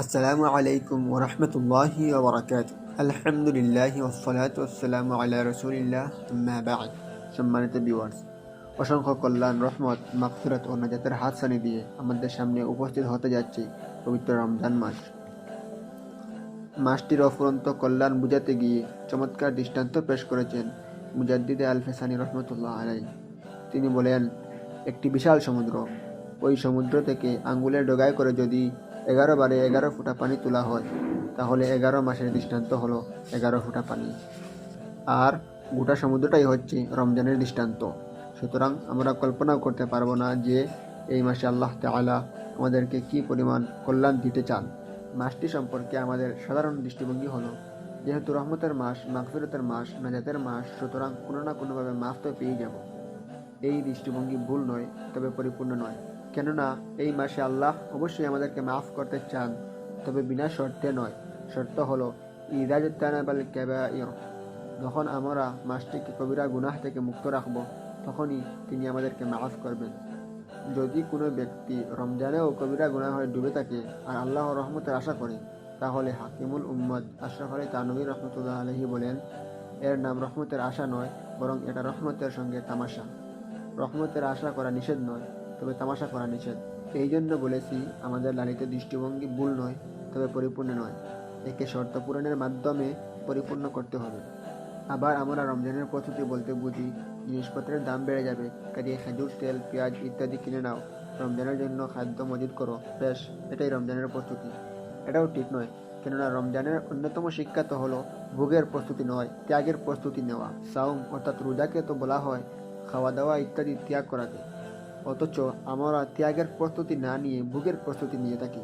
আসসালামু আলাইকুম ওরহমতুল্লাহি ওবরাকাত আলহামদুলিল্লাহ ওসলাত ওসালাম আল্লাহ রসুলিল্লাহ বা'দ। সম্মানিত ভিউয়ার্স অসংখ্য কল্যাণ, রহমত মাকফিরত ও নাজাতের হাত সানি দিয়ে আমাদের সামনে উপস্থিত হতে যাচ্ছে পবিত্র রমজান মাস। মাসটির অফুরন্ত কল্যাণ বুঝাতে গিয়ে চমৎকার দৃষ্টান্ত পেশ করেছেন মুজাদ্দিদে আল ফেসানি রহমতুল্লাহ আলাই তিনি বলেন, একটি বিশাল সমুদ্র। ওই সমুদ্র থেকে আঙ্গুলের ডোগায় করে যদি এগারো বারে এগারো ফুটা পানি তোলা হয়, তাহলে এগারো মাসের দৃষ্টান্ত হলো এগারো ফুটা পানি। আর গোটা সমুদ্রটাই হচ্ছে রমজানের দৃষ্টান্ত। সুতরাং আমরা কল্পনাও করতে পারব না যে এই মাসে আল্লাহ তাআলা আমাদেরকে কি পরিমাণ কল্যাণ দিতে চান। মাসটি সম্পর্কে আমাদের সাধারণ দৃষ্টিভঙ্গি হলো, যেহেতু রহমতের মাস, মাগফিরতের মাস, নাজাতের মাস, সুতরাং কোনো না কোনোভাবে মাফ তো পেয়ে যাব। এই দৃষ্টিভঙ্গি ভুল নয়, তবে পরিপূর্ণ নয়। কেননা এই মাসে আল্লাহ অবশ্যই আমাদেরকে মাফ করতে চান। তবে বিনা শর্তে নয়। শর্ত হলো ইরাজাল ক্যাবাইর যখন আমরা মাসটিকে কবিরা গুনাহ থেকে মুক্ত রাখব, তখনই তিনি আমাদেরকে মাফ করবেন। যদি কোনো ব্যক্তি রমজানেও কবিরা গুনাহ ডুবে থাকে আর আল্লাহ রহমতের আশা করে, তাহলে হাকিমুল উম্মদ আশরাফ আলী তানবী রহমতুল্লাহ আলহী বলেন, এর নাম রহমতের আশা নয়, বরং এটা রহমতের সঙ্গে তামাশা। রহমতের আশা করা নিষেধ নয়। তবে তামাশা করা নিষেধ। এই জন্য বলেছি, আমাদের লালিত দৃষ্টিভঙ্গি ভুল নয়, তবে পরিপূর্ণ নয়। একে শর্ত পূরণের মাধ্যমে পরিপূর্ণ করতে হবে। আবার আমরা রমজানের প্রস্তুতি বলতে বুঝি, জিনিসপত্রের দাম বেড়ে যাবে, কাজে খেজুর, তেল, পেঁয়াজ ইত্যাদি কিনে নাও। রমজানের জন্য খাদ্য মজুদ করো। বেশ, এটাই রমজানের প্রস্তুতি এটাও ঠিক নয়, কেননা রমজানের অন্যতম শিক্ষা তো হলো, ভোগের প্রস্তুতি নয়, ত্যাগের প্রস্তুতি নেওয়া। সাউম অর্থাৎ রোজাকে তো বলা হয় খাওয়া দাওয়া ইত্যাদি ত্যাগ করাকে। অথচ আমরা ত্যাগের প্রস্তুতি না নিয়ে, ভোগের প্রস্তুতি নিয়ে থাকি।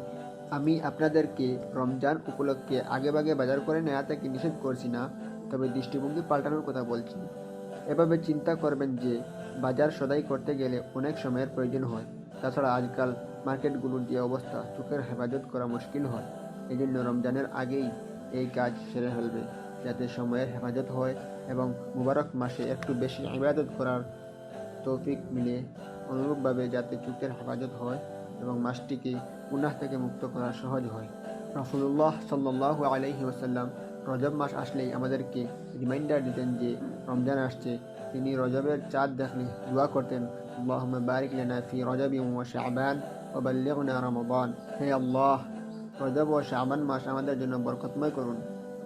আমি আপনাদেরকে রমজান উপলক্ষে আগেভাগে বাজার করে নেওয়া থেকে নিষেধ করছি না, তবে দৃষ্টিভঙ্গি পাল্টানোর কথা বলছি। এভাবে চিন্তা করবেন যে, বাজার সদাই করতে গেলে অনেক সময়ের প্রয়োজন হয়। তাছাড়া আজকাল মার্কেটগুলোর যে অবস্থা, চোখের হেফাজত করা মুশকিল হয়। এই জন্য রমজানের আগেই এই কাজ সেরে ফেলবে, যাতে সময়ের হেফাজত হয় এবং মুবারক মাসে একটু বেশি ইবাদত করার তৌফিক মিলে। অনুরূপভাবে যাতে চোখের হেফাজত হয় এবং মাসটিকে গুনাহ থেকে মুক্ত করা সহজ হয়। রসুল্লাহ সাল্লাহ আলহি ওসাল্লাম রজব মাস আসলেই আমাদেরকে রিমাইন্ডার দিতেন যে রমজান আসছে। তিনি রজবের চাঁদ দেখলে দোয়া করতেন বারিক লেনা ফি রজবি ও শাবান ও বাল্লিগনা রমাবান হে আল্লাহ, রজব ও শাবান মাস আমাদের জন্য বরকতময় করুন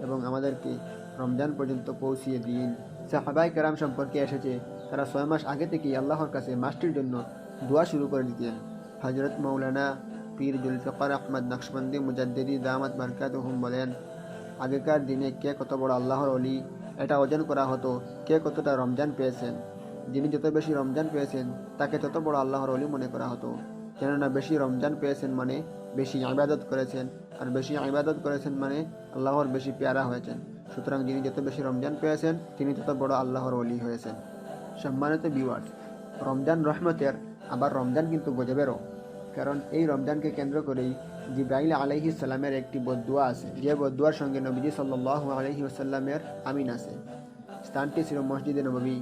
এবং আমাদেরকে রমজান পর্যন্ত পৌঁছিয়ে দিন। সাহাবাই কেরাম সম্পর্কে এসেছে তারা ছয় মাস আগে থেকেই আল্লাহর কাছে মাসটির জন্য দোয়া শুরু করে দিতেন। হজরত মৌলানা পীর জুলফিকার আহমদ নকশবন্দি মুজাদ্দিদি দামাত বারকাতুহুম বলেন, আগেকার দিনে কে কত বড় আল্লাহর অলি এটা ওজন করা হতো কে কতটা রমজান পেয়েছেন। যিনি যত বেশি রমজান পেয়েছেন, তাকে তত বড় আল্লাহর অলি মনে করা হতো। কেননা বেশি রমজান পেয়েছেন মানে বেশি ইবাদত করেছেন, আর বেশি ইবাদত করেছেন মানে আল্লাহর বেশি পেয়ারা হয়েছেন। সুতরাং যিনি যত বেশি রমজান পেয়েছেন, তিনি তত বড় আল্লাহর অলি হয়েছেন। সম্মানিত ভিউয়ার্স রমজান রহমতের আবার রমজান কিন্তু গজবেরও। কারণ এই রমজানকে কেন্দ্র করেই জিব্রাইল আলহি সাল্লামের একটি বদুয়া আছে, যে বদুয়ার সঙ্গে নবীজি সাল্লাহ আলহি ওসাল্লামের আমিন আছে। স্থানটি ছিল মসজিদে নবী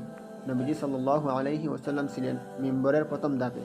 নবীজি সাল্লাহ আলহি ওসাল্লাম ছিলেন মিম্বরের প্রথম ধাপে।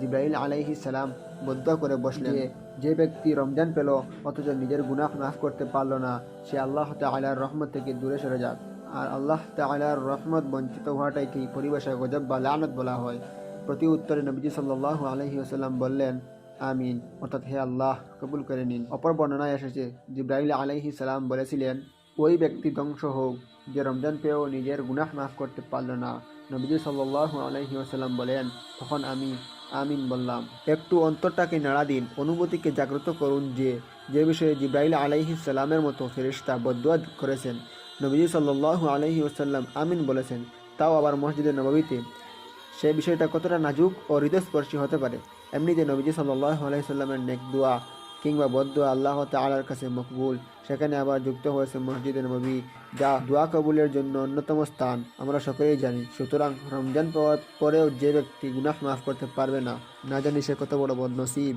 জিব্রাইল আলাইহি সালাম বদ্ধ করে বসলেন। যে ব্যক্তি রমজান পেল, অথচ নিজের গুনাহ মাফ করতে পারল না, সে আল্লাহ তালার রহমত থেকে দূরে সরে যাক। আর আল্লাহ তালার রহমত বঞ্চিত হওয়াটাকেই পরিবেশে গজব বা লানত বলা হয়? প্রতি উত্তরে নবীজি সাল্লাহ আলহি আসাল্লাম বললেন, আমিন। অর্থাৎ হে আল্লাহ, কবুল করে নিন। অপর বর্ণনায় এসেছে জিব্রাহিল আলাইহি সালাম বলেছিলেন, ওই ব্যক্তি ধ্বংস হোক, যে রমজান পেয়েও নিজের গুনাহ মাফ করতে পারল না। নবীজি সাল্লাহ আলহি আসাল্লাম বলেন, তখন আমি আমিন বললাম। একটু অন্তরটাকে নাড়া দিন, অনুভূতিকে জাগ্রত করুন যে যে বিষয়ে জিব্রাহিল আলাইহি মতো ফেরিস্তা বদুয়া করেছেন। নবীজি সাল্লাহ আলহি ওসাল্লাম আমিন বলেছেন, তাও আবার মসজিদের নবীতে সে বিষয়টা কতটা নাজুক ও হৃদয়স্পর্শী হতে পারে, এমনিতে নবীজি সাল্লাহ আলাইসাল্লামের নেক দোয়া কিংবা বদুয়া আল্লাহ তালার কাছে মকবুল, সেখানে আবার যুক্ত হয়েছে মসজিদের নবী যা দোয়া কবুলের জন্য অন্যতম স্থান। আমরা সকলেই জানি, সুতরাং রমজান পাওয়ার পরেও যে ব্যক্তি গুনাহ মাফ করতে পারবে না না জানি সে কত বড় বদনসিব।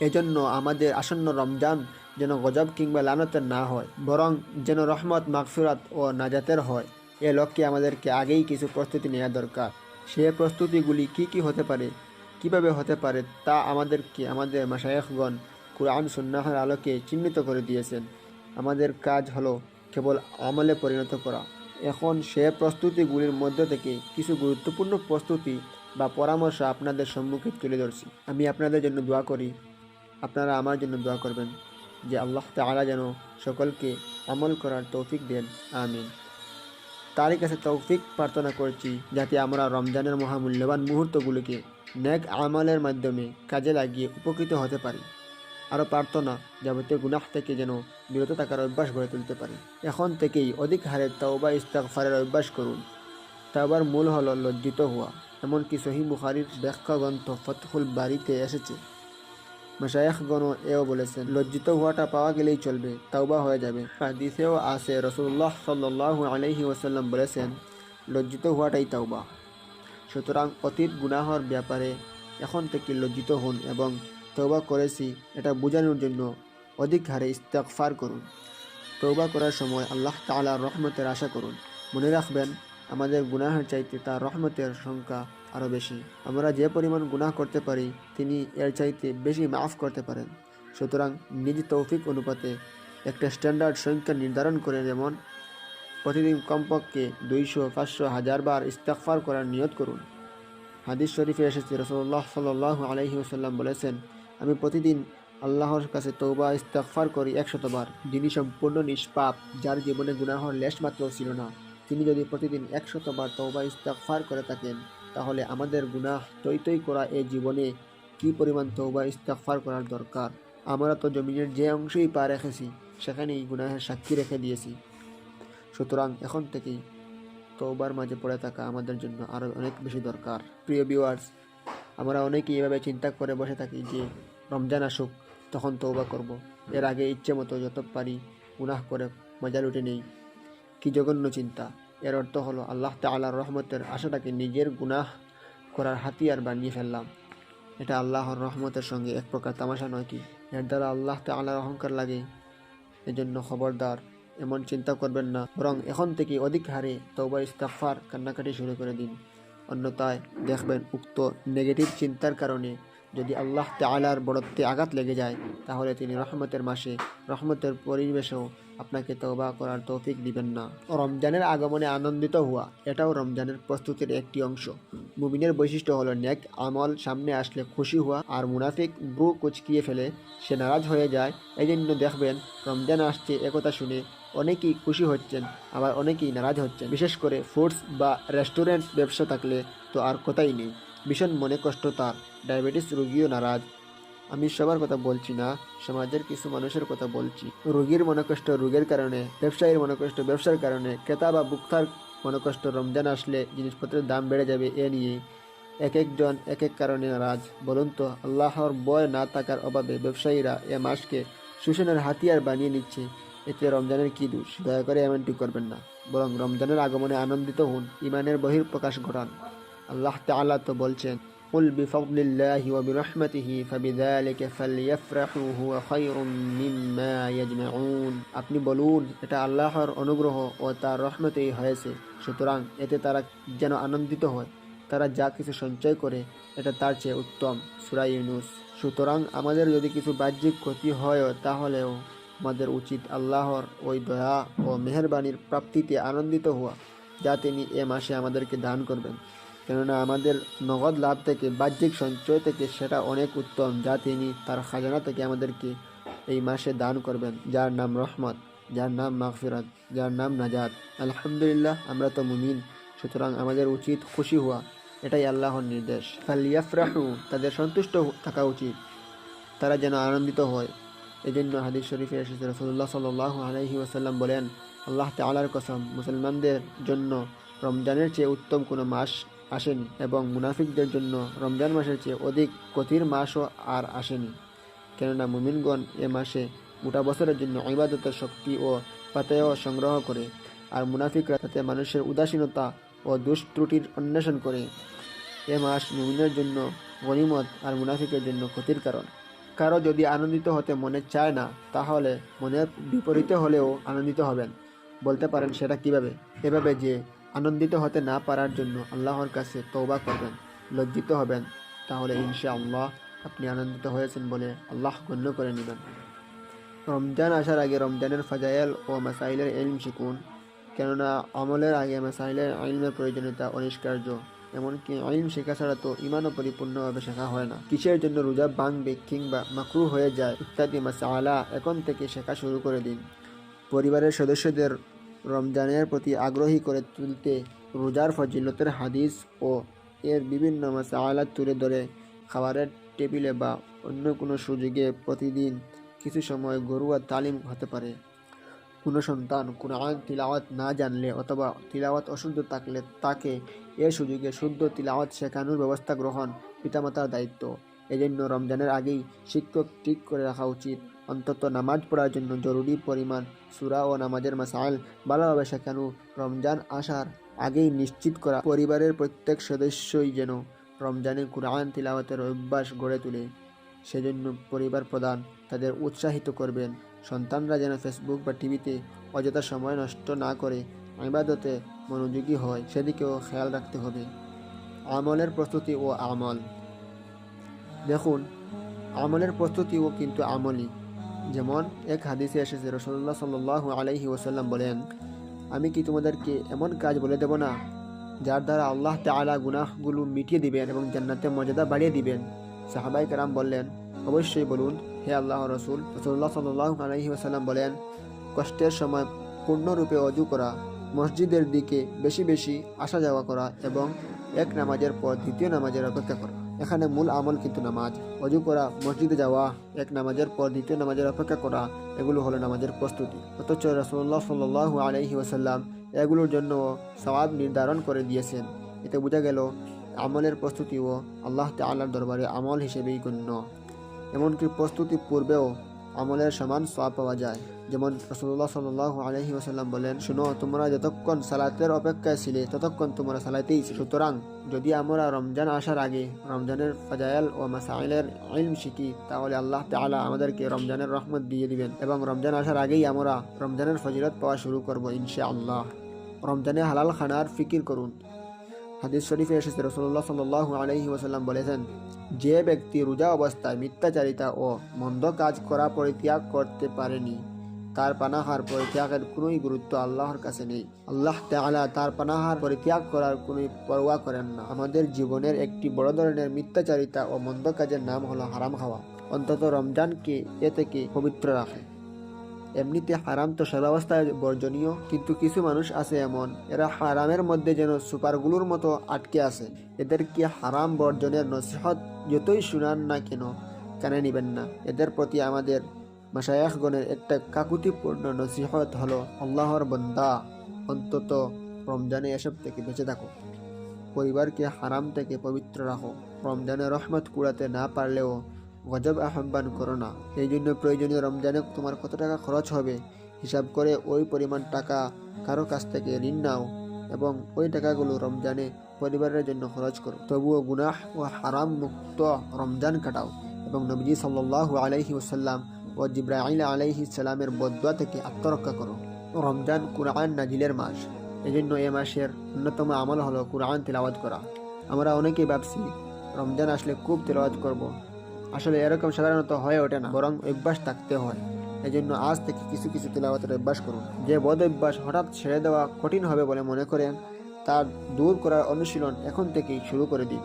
এজন্য আমাদের আসন্ন রমজান যেন গজব কিংবা লানতের না হয়, বরং যেন রহমত, মাগফিরাত ও নাজাতের হয়। এ লক্ষ্যে আমাদেরকে আগেই কিছু প্রস্তুতি নেওয়া দরকার। সে প্রস্তুতিগুলি কি কি হতে পারে, কীভাবে হতে পারে তা আমাদেরকে, আমাদের মাসায়কগণ কুরআন, সুন্নাহের আলোকে চিহ্নিত করে দিয়েছেন। আমাদের কাজ হলো কেবল আমলে পরিণত করা। এখন সে প্রস্তুতিগুলির মধ্য থেকে কিছু গুরুত্বপূর্ণ প্রস্তুতি বা পরামর্শ আপনাদের সম্মুখে তুলে ধরছি। আমি আপনাদের জন্য দোয়া করি আপনারা আমার জন্য দোয়া করবেন যে আল্লাহ তাআলা যেন সকলকে আমল করার তৌফিক দেন। আমিন। তারই কাছে তৌফিক প্রার্থনা করছি যাতে আমরা রমজানের মহামূল্যবান মুহূর্তগুলোকে ন্যাক আমলের মাধ্যমে কাজে লাগিয়ে উপকৃত হতে পারি। আরও প্রার্থনা যাবতীয় গুনাহ থেকে যেন বিরত থাকার অভ্যাস গড়ে তুলতে পারি। এখন থেকেই অধিক হারে তাওবা ইস্তাগফারের অভ্যাস করুন। তাওবার মূল হল লজ্জিত হওয়া। এমনকি সহি বুখারির ব্যাখ্যা গ্রন্থ ফতহুল বাড়িতে এসেছে। মশায়েখগণ এও বলেছেন, লজ্জিত হওয়াটা পাওয়া গেলেই চলবে, তাওবা হয়ে যাবে। হাদিসেও আছে রসুল্লাহ সাল্লাহ আলহি ওসাল্লাম বলেছেন, লজ্জিত হওয়াটাই তাওবা। সুতরাং অতীত গুনাহর ব্যাপারে এখন থেকে লজ্জিত হন এবং তৌবা করেছি, এটা বোঝানোর জন্য অধিক হারে ইস্তেকফার করুন। তৌবা করার সময় আল্লাহ তাআলার রহমতের আশা করুন। মনে রাখবেন, আমাদের গুনাহের চাইতে তার রহমতের সংখ্যা আরও বেশি। আমরা যে পরিমাণ গুনাহ করতে পারি, তিনি এর চাইতে বেশি মাফ করতে পারেন। সুতরাং নিজ তৌফিক অনুপাতে একটা স্ট্যান্ডার্ড সংখ্যা নির্ধারণ করে যেমন, প্রতিদিন কমপক্ষে দুইশো, পাঁচশো, হাজার বার ইস্তেকফার করার নিয়ত করুন। হাদিস শরীফে এসেছে রসল্লাহ সাল্লাহ আলহি ওসাল্লাম বলেছেন, আমি প্রতিদিন আল্লাহর কাছে তৌবা ইস্তেকফার করি একশতবার যিনি সম্পূর্ণ নিষ্পাপ, যার জীবনে গুনাহর লেশ মাত্র ছিল না, তিনি যদি প্রতিদিন একশতবার তৌবা ইস্তেকফার করে থাকেন তাহলে আমাদের গুনাহ তৈ করা এই জীবনে কি পরিমাণ তৌবা ইস্তেকফার করার দরকার? আমরা তো জমিনের যে অংশই পা রেখেছি, সেখানেই গুনাহের সাক্ষী রেখে দিয়েছি। সুতরাং এখন থেকেই তৌবার মাঝে পড়ে থাকা আমাদের জন্য আরও অনেক বেশি দরকার। প্রিয় ভিউয়ার্স আমরা অনেকেই এভাবে চিন্তা করে বসে থাকি যে রমজান আসুক, তখন তৌবা করব। এর আগে ইচ্ছে মতো যত পারি গুনাহ করে মজা লুটে নেই। কি জঘন্য চিন্তা। এর অর্থ হলো আল্লাহ তাআলার রহমতের আশাটাকে নিজের গুনাহ করার হাতিয়ার বানিয়ে ফেললাম। এটা আল্লাহর রহমতের সঙ্গে এক প্রকার তামাশা নয় কি? এর দ্বারা আল্লাহ তাআলার অহংকার লাগে। এজন্য খবরদার, এমন চিন্তা করবেন না। বরং এখন থেকে অধিক হারে তৌবা ইস্তাফার কান্নাকাটি শুরু করে দিন। অন্যথায় দেখবেন উক্ত নেগেটিভ চিন্তার কারণে যদি আল্লাহ তালার বড়ত্বে আঘাত লেগে যায়, তাহলে তিনি রহমতের মাসে, রহমতের পরিবেশেও আপনাকে তৌবা করার তৌফিক দিবেন না। রমজানের আগমনে আনন্দিত হওয়া, এটাও রমজানের প্রস্তুতির একটি অংশ। মুমিনের বৈশিষ্ট্য হলো নেক আমল সামনে আসলে খুশি হওয়া আর মুনাফিক ব্রু কুচকিয়ে ফেলে সে নারাজ হয়ে যায়। এই জন্য দেখবেন, রমজান আসছে একথা শুনে অনেকেই খুশি হচ্ছেন, আবার অনেকেই নারাজ হচ্ছেন। বিশেষ করে ফুডস বা রেস্টুরেন্ট ব্যবসা থাকলে তো আর কোথায় নেই। ভীষণ মনে কষ্ট তার। ডায়াবেটিস রোগীও নারাজ। আমি সবার কথা বলছি না, সমাজের কিছু মানুষের কথা বলছি। রোগীর মনোকষ্ট রোগের কারণে, ব্যবসায়ীর মনোকষ্ট ব্যবসার কারণে, ক্রেতা বা বুকতার মনোকষ্ট রমজান আসলে জিনিসপত্রের দাম বেড়ে যাবে এ নিয়ে। এক একজন এক এক কারণে নারাজ। বলুন তো, আল্লাহর বয় না থাকার অভাবে ব্যবসায়ীরা এ মাসকে শোষণের হাতিয়ার বানিয়ে নিচ্ছে। এতে রমজানের কি দোষ? দয়া করে এমনটি করবেন না। বরং রমজানের আগমনে আনন্দিত হন, ইমানের বহির প্রকাশ ঘটান। আল্লাহ তাআলা তো বলছেন قل بفضل الله وبرحمته فبذلك فليفرحوا هو خير مما يجمعون আপনি বলুন এটা আল্লাহর অনুগ্রহ ও তার রহমতেই হয়েছে সুতরাং এতে তারা যেন আনন্দিত হয় তারা যা কিছু সঞ্চয় করে এটা তার চেয়ে উত্তম সুরা ইউনুস সুতরাং আমাদের যদি কিছু বাহ্যিক ক্ষতি হয় তাহলেও আমাদের উচিত আল্লাহর ওই দয়া ও মেহরবানির প্রাপ্তিতে আনন্দিত হওয়া যা তিনি এ মাসে আমাদেরকে দান করবেন কেননা আমাদের নগদ লাভ থেকে, বাহ্যিক সঞ্চয় থেকে সেটা অনেক উত্তম, যা তিনি তার খাজানা থেকে আমাদেরকে এই মাসে দান করবেন। যার নাম রহমত, যার নাম মাগফিরাত, যার নাম নাজাদ আলহামদুলিল্লাহ, আমরা তো মুমিন, সুতরাং আমাদের উচিত খুশি হওয়া। এটাই আল্লাহর নির্দেশ। ফালিয়াফরাহু, তাদের সন্তুষ্ট থাকা উচিত। তারা যেন আনন্দিত হয়। এই জন্য হাদিস শরীফে এসেছে রসুল্লাহ সাল আলহি ওসাল্লাম বলেন, আল্লাহ তালার কসম, মুসলমানদের জন্য রমজানের চেয়ে উত্তম কোনো মাস আসেনি এবং মুনাফিকদের জন্য রমজান মাসের চেয়ে অধিক ক্ষতির মাসও আর আসেনি। কেননা মুমিনগণ এ মাসে গোটা বছরের জন্য ইবাদতের শক্তি ও পাতেয় সংগ্রহ করে আর মুনাফিকরা তাতে মানুষের উদাসীনতা ও দুষ্ত্রুটির অন্বেষণ করে। এ মাস মুমিনের জন্য গনিমত আর মুনাফিকের জন্য ক্ষতির কারণ। কারও যদি আনন্দিত হতে মনে চায় না, তাহলে মনের বিপরীতে হলেও আনন্দিত হবেন। বলতে পারেন সেটা কীভাবে? এভাবে যে আনন্দিত হতে না পারার জন্য আল্লাহর কাছে তৌবা করবেন, লজ্জিত হবেন। তাহলে ইনশা আল্লাহ আপনি আনন্দিত হয়েছেন বলে আল্লাহ গণ্য করে নেবেন। রমজান আসার আগে রমজানের ফাজাইল ও মাসাইলের এলম শিখুন, কেননা আমলের আগে মাসাইলের আইলমের প্রয়োজনীয়তা অনিষ্কার্য, এমনকি আইন শেখা ছাড়া তো ইমানও পরিপূর্ণভাবে শেখা হয় না। কিসের জন্য রোজা ভাঙবে কিংবা মাকরু হয়ে যায় ইত্যাদি মাসালা এখন থেকে শেখা শুরু করে দিন। পরিবারের সদস্যদের রমজানের প্রতি আগ্রহী করে তুলতে রোজার ফজিলতের হাদিস ও এর বিভিন্ন মাসে মাসালা তুলে ধরে খাবারের টেবিলে বা অন্য কোনো সুযোগে প্রতিদিন কিছু সময় ঘরোয়া তালিম হতে পারে। কোনো সন্তান কোরআন তিলাওয়াত না জানলে অথবা তিলাওয়াত অশুদ্ধ থাকলে তাকে এ সুযোগে শুদ্ধ তিলাওয়াত শেখানোর ব্যবস্থা গ্রহণ পিতামাতার দায়িত্ব। এজন্য রমজানের আগেই শিক্ষক ঠিক করে রাখা উচিত অন্তত নামাজ পড়ার জন্য জরুরি পরিমাণ সুরা ও নামাজের মাসাইল। ভালোভাবে শেখানো রমজান আসার আগেই নিশ্চিত করা পরিবারের প্রত্যেক সদস্যই যেন রমজানে কোরআন তিলাওয়াতের অভ্যাস গড়ে তোলে, সেজন্য পরিবার প্রধান তাদের উৎসাহিত করবেন। সন্তানরা যেন ফেসবুক বা টিভিতে অযথা সময় নষ্ট না করে ইবাদতে মনোযোগী হয়, সেদিকেও খেয়াল রাখতে হবে। আমলের প্রস্তুতি ও আমল। দেখুন, আমলের প্রস্তুতিও কিন্তু আমলই। যেমন এক হাদিসে এসেছে, রসল্লাহ সাল্লাহ আলাইহি ওসাল্লাম বলেন, আমি কি তোমাদেরকে এমন কাজ বলে দেব না, যার দ্বারা আল্লাহ তালা গুনাহগুলো মিটিয়ে দিবেন এবং জান্নাতে মর্যাদা বাড়িয়ে দিবেন? সাহাবাই কারাম বললেন, অবশ্যই বলুন, হে আল্লাহ রসুল, রসুল্লাহ সাল্লাহ আলহি আসাল্লাম বলেন, কষ্টের সময় পূর্ণরূপে অজু করা, মসজিদের দিকে বেশি বেশি আসা যাওয়া করা এবং এক নামাজের পর দ্বিতীয় নামাজের অপেক্ষা করা। এখানে মূল আমল কিন্তু নামাজ। অজু করা, মসজিদে যাওয়া, এক নামাজের পর দ্বিতীয় নামাজের অপেক্ষা করা, এগুলো হলো নামাজের প্রস্তুতি। অথচ রসুল্লাহ সাল্লাহ আলহি ওসাল্লাম এগুলোর জন্য সওয়াব নির্ধারণ করে দিয়েছেন। এতে বোঝা গেল, আমলের প্রস্তুতিও আল্লাহ তাল্লার দরবারে আমল হিসেবেই গণ্য। এমনকি প্রস্তুতি পূর্বেও আমলের সমান সওয়াব পাওয়া যায়। যেমন রসুল্লাহ সাল্লাহ আলহি ওসাল্লাম বলেন, শুনো, তোমরা যতক্ষণ সালাতের অপেক্ষায় ছিলে, ততক্ষণ তোমরা সালাতেই সুতরাং যদি আমরা রমজান আসার আগে রমজানের ফাজায়াল ও মাসাইলের ইলম শিখি, তাহলে আল্লাহ তালা আমাদেরকে রমজানের রহমত দিয়ে দিবেন এবং রমজান আসার আগেই আমরা রমজানের ফজিলত পাওয়া শুরু করব ইনশা আল্লাহ রমজানে হালাল খানার ফিকির করুন। হাদিস শরীফে এসেছে রসুল্লাহ সাল্লাহ আলহি ওসাল্লাম বলেছেন, যে ব্যক্তি রোজা অবস্থায় মিথ্যাচারিতা ও মন্দ কাজ করা পরিত্যাগ করতে পারেনি তার পানাহার পরিত্যাগের কোনোই গুরুত্ব আল্লাহর কাছে নেই। আল্লাহ তাআলা তার পানাহার পরিত্যাগ করার কোনো পরোয়া করেন না। আমাদের জীবনের একটি বড় ধরনের মিথ্যাচারিতা ও মন্দ কাজের নাম হলো হারাম খাওয়া। অন্তত রমজানকে এ থেকে পবিত্র রাখে। এমনিতে হারাম তো সর্বাবস্থায় বর্জনীয়, কিন্তু কিছু মানুষ আছে এমন, এরা হারামের মধ্যে যেন সুপারগুলোর মতো আটকে আছে। এদেরকে হারাম বর্জনের নসিহত যতই শুনান না কেন, কানে নিবেন না। এদের প্রতি আমাদের মাসায়াখগণের একটা কাকুতিপূর্ণ নসিহত হলো আল্লাহর বন্দা। অন্তত রমজানে এসব থেকে বেঁচে থাকো। পরিবারকে হারাম থেকে পবিত্র রাখো। রমজানে রহমত কুড়াতে না পারলেও গজব আহ্বান করো না। এই জন্য প্রয়োজনীয় রমজানে তোমার কত টাকা খরচ হবে, হিসাব করে ওই পরিমাণ টাকা কারও কাছ থেকে ঋণ নাও এবং ওই টাকাগুলো রমজানে পরিবারের জন্য খরচ করো। তবুও গুনাহ ও হারাম মুক্ত রমজান কাটাও এবং নবীজি সাল্লাল্লাহু আলাইহি ওসাল্লাম ও জিব্রাইল আলাইহি সালামের বদুয়া থেকে আত্মরক্ষা করো। রমজান কুরআন নাজিলের মাস। এজন্য এ মাসের অন্যতম আমল হলো কুরআন তেলাওয়াত করা। আমরা অনেকেই ভাবছি, রমজান আসলে খুব তেলাওয়াত করব। আসলে এরকম সাধারণত হয়ে ওঠে না, বরং অভ্যাস থাকতে হয়। এজন্য আজ থেকে কিছু কিছু তেলাওয়াতের অভ্যাস করুন। যে বদ অভ্যাস হঠাৎ ছেড়ে দেওয়া কঠিন হবে বলে মনে করেন, তার দূর করার অনুশীলন এখন থেকেই শুরু করে দিন।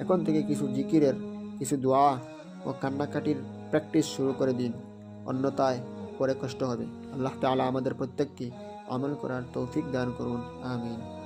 এখন থেকে কিছু জিকিরের, কিছু দোয়া ও কান্নাকাটির প্র্যাকটিস শুরু করে দিন। অন্যতায় পরে কষ্ট হবে। আল্লাহ তালা আমাদের প্রত্যেককে আমল করার তৌফিক দান করুন। আমিন।